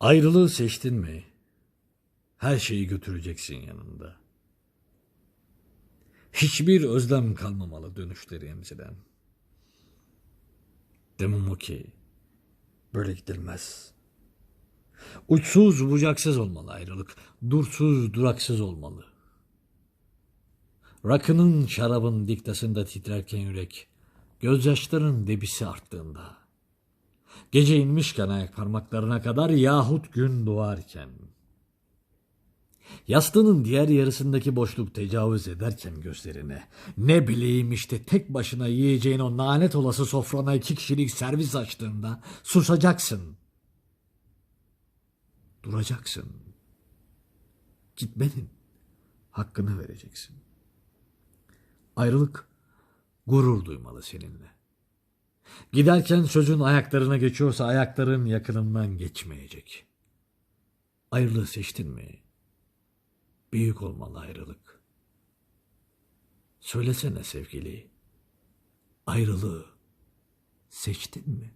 Ayrılığı seçtin mi? Her şeyi götüreceksin yanında. Hiçbir özlem kalmamalı dönüşleri emziren. Demem o ki böyle gidilmez. Uçsuz bucaksız olmalı ayrılık. Dursuz duraksız olmalı. Rakının şarabın diktasında titrerken yürek, gözyaşların debisi arttığında, gece inmişken ayak parmaklarına kadar yahut gün doğarken, yastığının diğer yarısındaki boşluk tecavüz ederken gözlerine, ne bileyim işte tek başına yiyeceğin o lanet olası sofrana iki kişilik servis açtığında susacaksın. Duracaksın. Gitmenin hakkını vereceksin. Ayrılık gurur duymalı seninle. Giderken sözün ayaklarına geçiyorsa ayakların yakınından geçmeyecek. Ayrılığı seçtin mi? Büyük olmalı ayrılık. Söylesene sevgili. Ayrılığı seçtin mi?